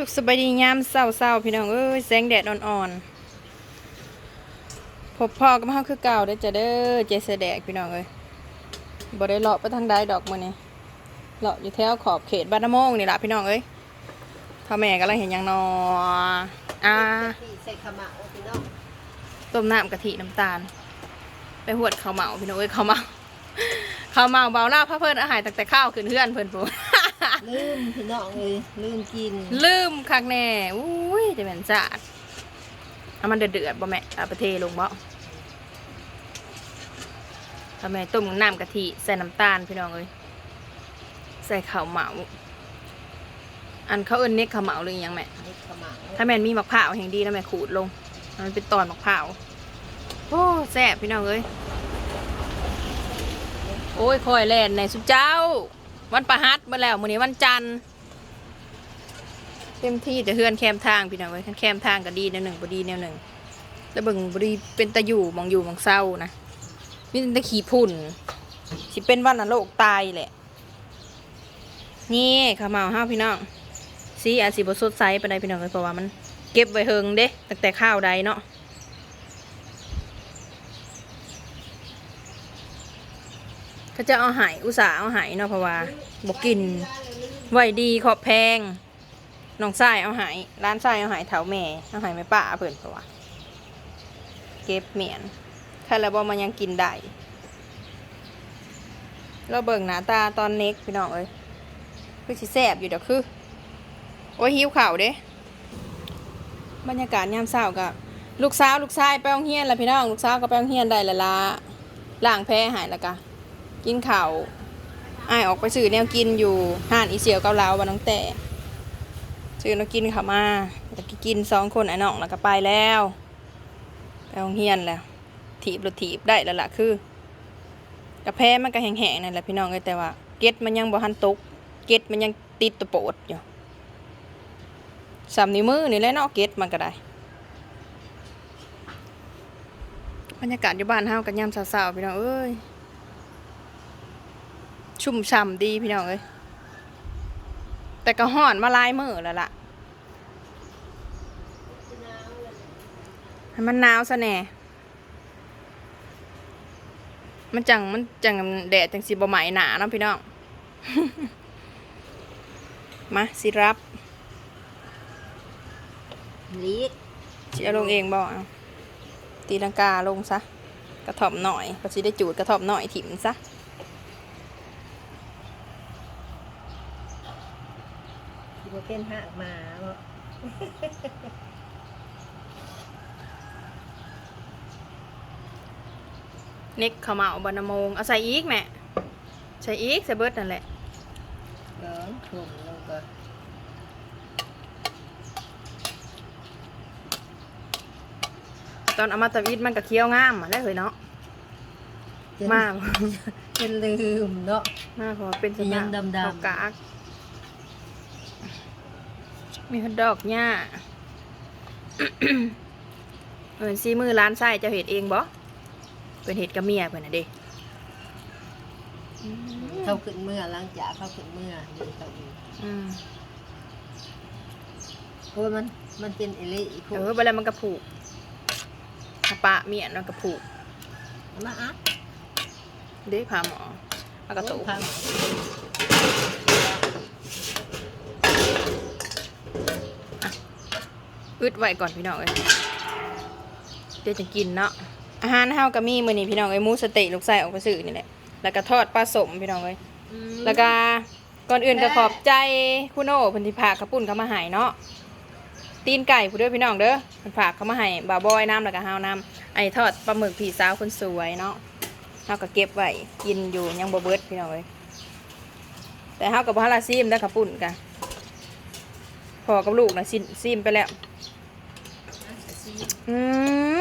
สุขสบายดียามเศร้าๆพี่น้องเอ้ยแสงแดดอ่อนๆพบพ่อกับเฮาคือเก่าได้จะเด้อเจสแดกพี่น้องเอ้ยบ่ได้เลาะไปทางใดดอกมื้อนี้เลาะอยู่แถวขอบเขตบ้านนาโมงนี่ล่ะพี่น้องเอ้ยพ่อแม่กำลังเห็นหยังนออ่าใส่ขมะโอพี่น้องต้มน้ำกะทิน้ำตาล ไปหวดข้าวเหมาพี่น้องเอ้ยข้าวเหมาข้าวเหมาเบาหน้าพระเพิ่นอาหารตั้งแต่ข้าวขึ้นเฮือนเพิ่นพู ลืมพี่น้องเลยลืมกินลืมคักแน่อุ้ยจะเป็นสาดเอามันเดือดๆบ่แม่เอาไปเทลงบ่ทำไมต้มน้ำกะทิใส่น้ำตาลพี่น้องเอ้ยใส่ข้าวเหมา อันเขาเอิ้นเน็กข้าวเหมาหรืออิหยังแม่นี่ขมะถ้าแม่นมีมะพร้าวแห่งดีแล้วแม่ขูดลง มันเป็นตอนมะพร้าวโอ้แซ่บพี่น้องเอ้ยโอ้ยคอยแล่นในสุเจ้า วันประหัสมาแล้วมื้อนี้วันจันทร์เต็มที่จะเฮือนแคมทางพี่น้องเอ้ยแคมทางก็ดีแนวหนึ่งบ่ดีแนวหนึ่งแล้วเบิ่งบ่ดีเป็นตะอยู่มองอยู่มองเศร้านะมีแต่ขี้พุ่นสิเป็นวันนโลกตายแหละ นี่ข้าวเมาห้าพี่น้องสีอาจสิบสดใสไปได้พี่น้องเลยเพราะว่ามัน เก็บไว้เฮิงเด้ตั้งแต่ข้าวใดเนาะ เขาจะเอาหายอุตส่าห์เอาหายเนาะเพราะว่าบอกกินไหวดีขอบแพงน้องชายเอาหายร้านชายเอาหายเถาแม่เอาหายไม่ป้าเพิ่นเพราะว่าเก็บเหมียนใครแล้วบอมันยังกินได้เราเบิ่งหน้าตาตอนเน็กพี่น้องเอ้ยคือสิแสบอยู่เดี๋ยวคือโอ้ยหิวข่าวเด้บรรยากาศยามเช้ากับลูกสาวลูกชายไปโรงเรียนแล้วพี่น้องลูกสาวก็ไปโรงเรียนได้ละละล้างแพ้หายแล้วกะ กินข้าวอ้ายออกไปซื้อแนวกินอยู่ห้านอีเสียวเกาเหลาบ้านน้องแต่ซื้อแนวกินเขามาแล้วก็กินสองคนไอ้น้องแล้วก็ไปแล้วไปโรงเรียนแล้วถีบรถถีบได้แล้วล่ะคือกระแพมันก็แห้งๆนั่นแหละพี่น้องเอ้ยแต่ว่า เก็ดมันยังบ่ทันตก เก็ดมันยังติดตะโปดอยู่สามนิ้วมือนี่แหละเนาะเก็ตมันก็ได้บรรยากาศอยู่บ้านเฮากันยามสาวๆพี่น้องเอ้ย ชุ่มฉ่ำดีพี่น้องเอ้ยแต่ก็ห่อนมาหลายมื้อแล้วล่ะให้มันหนาวซะแหน่มันจังมันจังแดดจังสิบ่ไหมหนาเนาะพี่น้อง มาสิรับลีกสิเอาลงเองบ่เอาตีลังกาลงซะ กระถอบหน่อยก็สิได้จูดกระถอบหน่อยถิ่มซะ ที่ว่า เป็นหักหมาเนาะเน็กเขาวเหมาบานนาโมงเอาใส่อีกแม่ใส่อีกใส่เบิดนั่นแหละเดินถุ่มลงก็ตอนเอามาตะวิดมันก็เคี้ยวงามมาแล้วเฮ้ยเนาะมากจนลืมเนาะมากเพราะว่าเป็นสยังภาพดำๆเอากาก มีฮอทดอกหญ้าเอินซีมือร้านไส้เจะเห็ดเองบ่เป็นเห็ดกับเมียเพื่อนน่ะเด้เข้าขึ้นเมื่อหล้างจากเข้าขึ้นเมื่อนี่เขาอีกอืมเพราะว่ามันมันเป็นเอลิอีกพวเอกอเวลามันกระผูกถ้าปะเมียนมันกระผูกเอามาอัดเด้พาหมอเอากระตุกพังอึ ดไว้ก่อนพี่น้องเอ้ยเดี๋ยวจะกินเนาะอาหารเฮาก็มีมื้อนี้พี่น้องเอ้ยหมูสะเต๊ะลูกไส้ออกไปซื้อนี่แหละแล้วก็ทอดปลาสมพี่น้องเอ้ยอืมแล้วก็ก่อนอื่นก็ขอบใจคุณโอ้เพิ่นที่พากข้าวปุ้นเขามาให้เนาะตีนไก่ผู้เด้อพี่น้องเด้อเพิ่นฝากเขามาให้บ่าวบอยน้ำแล้วก็เฮาน้ำไอ้ทอดปลาหมึกพี่สาวคนสวยเนาะเฮาก็เก็บไว้กินอยู่ยังบ่เบิดพี่น้องเอ้ยแต่เฮาก็บ่ฮั่นละซิมเด้อข้าวปุ้นกันพอกับลูกน่ะซิมซิมไปแล้ว อืม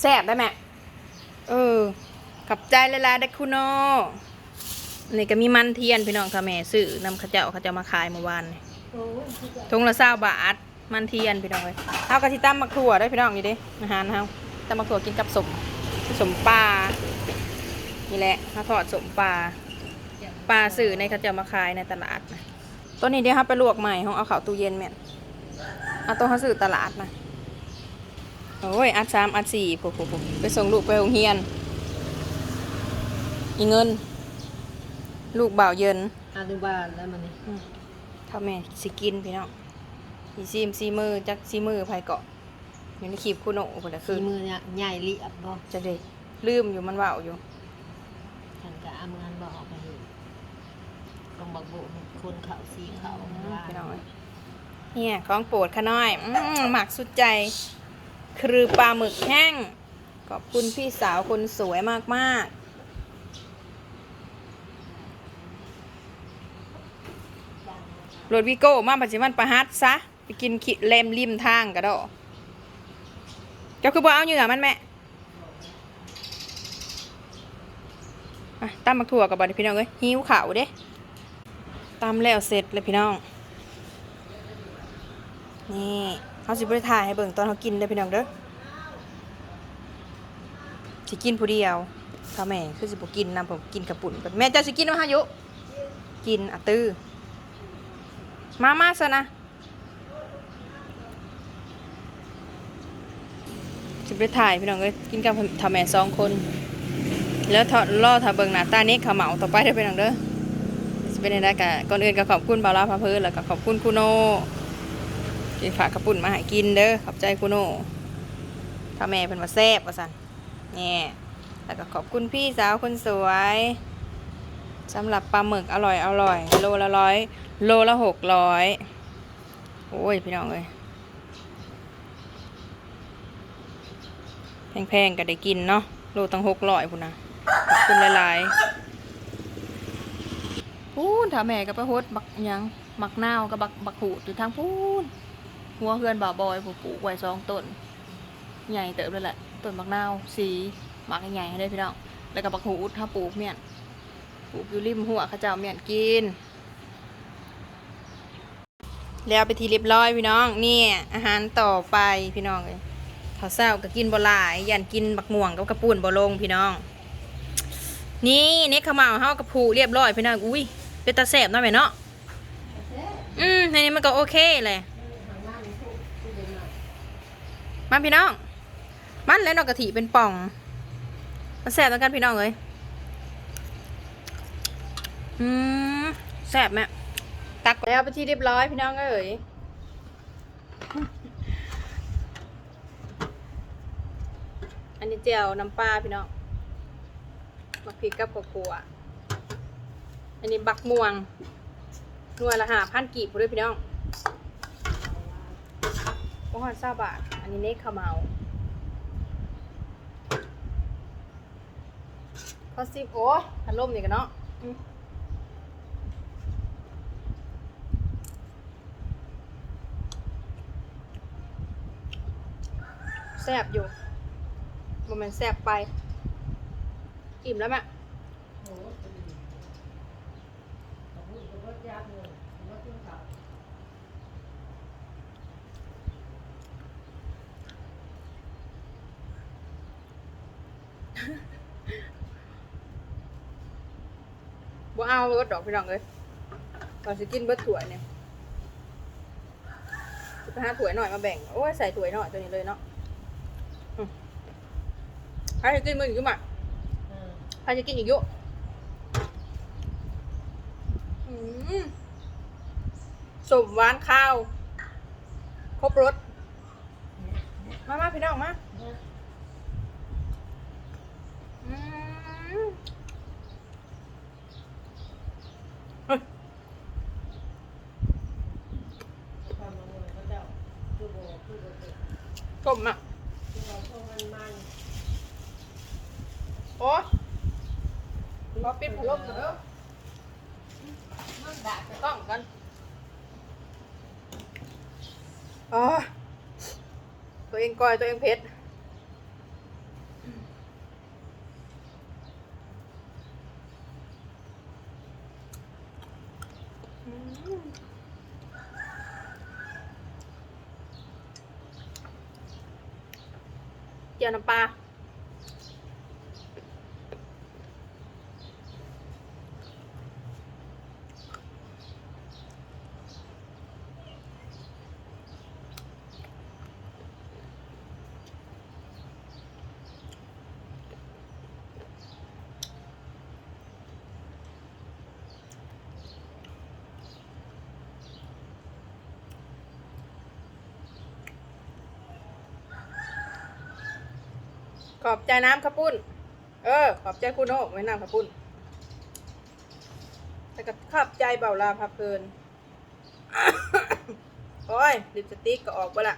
แซ่บได้ไหมเออขับใจเลยล่ะเด็กคุณโนนี่ก็มีมันเทียนพี่น้องค่ะแม่ซื้อนำข้าเจ้าเขาเจะมาขายเมื่อวานนี่ทงละเศร้าบาท มันเทียนพี่น้องเลยเฮากะทิตั้มมักถั่วได้พี่น้องอยู่ดิอาหารเฮาตั้มมักถั่วกินกับสมสมปลานี่แหละเฮาทอดสมปลาปลาสื่อในเขาเจะมาขายในตลาดนะตัวนี้เดี๋ยวเราไปลวกใหม่เราเอาเข้าตู้เย็นแม่เอาตัวเขาซื้อตลาดนะ โอ้ยอัดสามอัดสี่ปุ๊บปุ๊บปุ๊บไปส่งลูกไปโรงเรียน อีเงิน ลูกบ่าวเยินอนุบาลแล้วมันนี่ถ้าแม่สิกินพี่น้องอีซีมซีมือจักซีมือไผเกาะอยู่ในคลิปคุณโอ้พุ่นน่ะคืคืออมือเนี่ยใหญ่เรียบบ่จะได้ลืมอยู่มันเว้าอยู่ฉันก็เอามืออันบ่ออกไปเห็นตรงบักโบกคนเขาสีเขาว่าพี่น้องเอ้ยเนี่ยของโปรดขาน้อยอืมหมักสุดใจ คือปลาหมึกแห้ง ขอบคุณพี่สาวคนสวยมากๆโรดวิโก้มาปัจจุบันประฮัดซะ ไปกินขิเลมริมทางกระดอเจ้าคือบ่เอาเหยื่อมันแม่อะตำมักถั่วกับบอดพี่น้องเอ้ยหิวข่าวเด้ตำแล้วเสร็จเลยพี่น้อง นี่ เขาสิบริถ่ายให้เบิ่งตอนเขากินได้พี่น้องเด้อสิกินผู้เดียวถ้าแม่คือสิบกินนะผมกินกับปุ่นแม่จ้าสิกินมาหายุ กินอะตื้อมามาซะนะสิบริถ่ายพี่น้องเอ้ยกินกับถ้าแม่สองคน แล้วทอดล่อถ้าเบิ่งหน้าตานี้ขาเหมาต่อไปเด้พี่น้องเด้อสิเป็นได้กะก่อนอื่นก็ขอบคุณบาวลาพาเพลินแล้วก็ขอบคุณคุณโน กินฝากกระปุ่นมาให้กินเด้อขอบใจคุณโน่ถ้าแม่เป็นมาแซ่บว่าสันนี่แล้วก็ขอบคุณพี่สาวคนสวยสำหรับปลาหมึกอร่อยอร่อยโลละร้อยโลละหกร้อยโอ้ยพี่น้องเอ้ยแพงๆก็ได้กินเนาะโลตั้งหกร้อยพุ่นนะขอบคุณหลายๆพูนถ้าแม่ก็ไปโฮดบักยังมักนาวกับบักบักหูอยู่ทางพูน หัวเฮือนบ่าวบอยผูกปลูกไว้สองต้นใหญ่เติบเลยแหละต้นบักนาวสีหมักใหญ่ให้ได้พี่น้องแล้วก็บักหูดถ้าปลูกเมียนปลูกอยู่ริมหัวข้าเจ้าเมียนกิน แล้วไปทีเรียบร้อยพี่น้องเนี่ยอาหารต่อไปพี่น้องเลยข้าวเศร้าก็กินบ่หลายยันกินบักม่วงกับกระปูนบ่ลงพี่น้อง นี่เน็กขาวเหมาเฮากระผูเรียบร้อยพี่น้องอุ้ยเป็นตาแสบเนาะแม่เนาะอืมในนี้มันก็โอเคเลย มาพี่น้อง มันแล้วนอกกะทิเป็นป่อง มันแสบเหมือนกันพี่น้องเลยอืมแสบไหมตักแล้วไปที่เรียบร้อยพี่น้องเอ้ยอันนี้เจียวน้ำปลาพี่น้องมักพริกกับกระปัวอันนี้บักม่วงหน่วยละหาพันกีบด้วยพี่น้อง ก็หอนซาบาท อันนี้เน็กขาเมาพอสิบโอ้ยพัดลมนี่กันเนาะแซบอยู่มันมันแซบไป อิ่มแล้วแม่บ่ เอารถดอกพี่น้องเลยก่อนสิกินเบิดถ้วเนี่ยจะไปหาถ้วหน่อยมาแบ่ง โอ้ยใส่ถ้วหน่อยตัวนี้เลยเนาะใครจะกินมืออีกมั้ยอืมใครจะกินอีกยุอืมสมหวานข้าว ครบรส มามาพี่น้องมาอืมเฮ้ย ความมังเขาเจ้าคือโบคือโบคือ สมอะโบคือมันมันโอ้รอปิดพัดลมก่อนเด้อมันด่าไปกล้องกันอ๋อตัวเองก้อยตัวเองเพชร เจีย ขอบใจน้ำข้าวปุ้น เออ ขอบใจคุณโอ้ไว้น้ำข้าวปุ้น แต่ก็ขอบใจเบาลาพับเพลิน โอ้ยลิปสติกก็ออกไปละ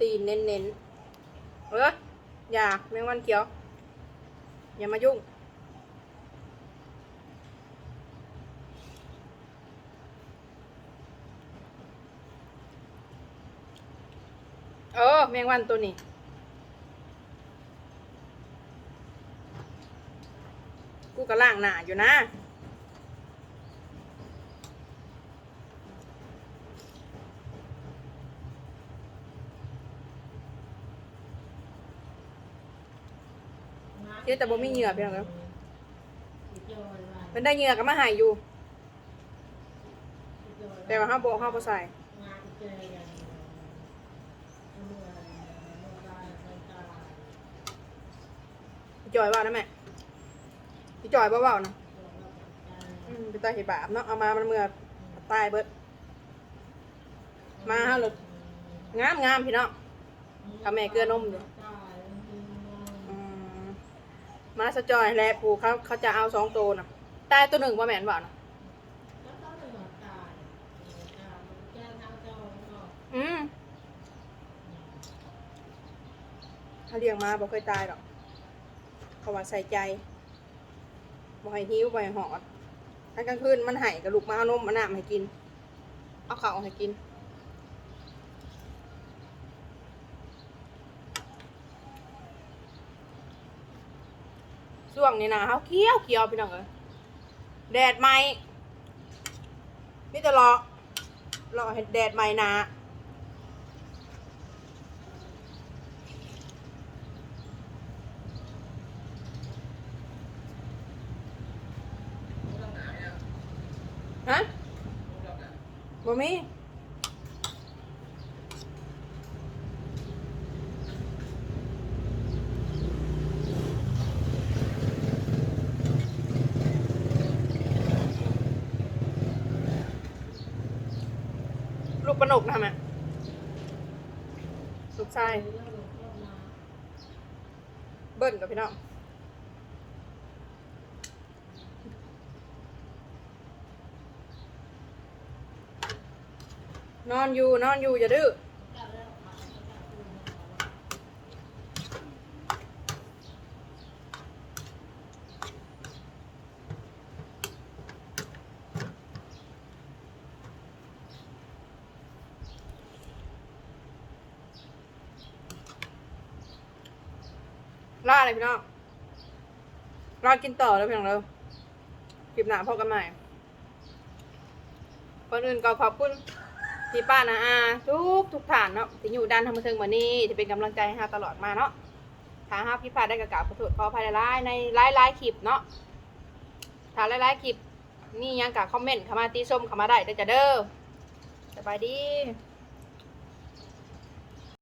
ตีนเน้นๆเอออย่าแมงวันเขียว อย่ามายุ่ง เออแมงวันตัวนี้ กูก็ล่างหนาอยู่นะเดี๋ยวแต่บ่มีเหงื่อพี่น้องเอ้ยเป็นได้เหงื่อก็มาหายอยู่ แต่ว่าห้าโบห้าโบใส่พี่ จอยว่านะแม่พี่จอยเบาๆนะอืมพี่ตาเห็นบาปเนาะเอามามันเมื่อตายเบิด มาฮะหลุดงามงามพี่น้องทำแม่เกลือนมอยู่อืมมาสะจอยแลปูเขาเขาจะเอาสองตัวนะตายตัวหนึ่งว่าแม่นบ่านะอืมถ้าเลี้ยงมาบ่เคยตายหรอก เขาว่าใส่ใจบ่ให้หิวบ่ให้หอดถ้ากลางคืนมันไห้กับลูกมาเอานมเอาน้ำให้กิน เอาข้าวให้กิน ช่วงนี้นะเขาเคี้ยวเคี้ยวพี่น้องเอ้ยแดดไหมนี่จะรอรอให้แดดไหมนะ บ่มีลูกปนกนะแม่ลูกชายเบิ้ลกับพี่น้อง นอนอยู่นอนอยู่อย่าดื้อล่าเลยพี่น้องรอกินต่อแล้วพี่น้องเราคลิปหน้าพบกันใหม่ก่อนอื่นก็ขอบคุณ พี่ป้านะอาทุกทุกฐานเนาะที่อยู่ด้านทำเทิงมานี่ที่เป็นกำลังใจให้เราตลอดมาเนาะถ้าหากพี่ป้าได้กระกาบขอโทษขออภัยหลายในหลายๆคลิปเนาะถ้าหลายๆคลิปนี่ยังกับคอมเมนต์เข้ามาตีส้มเข้ามาได้เด้อจะเด้อสบายดี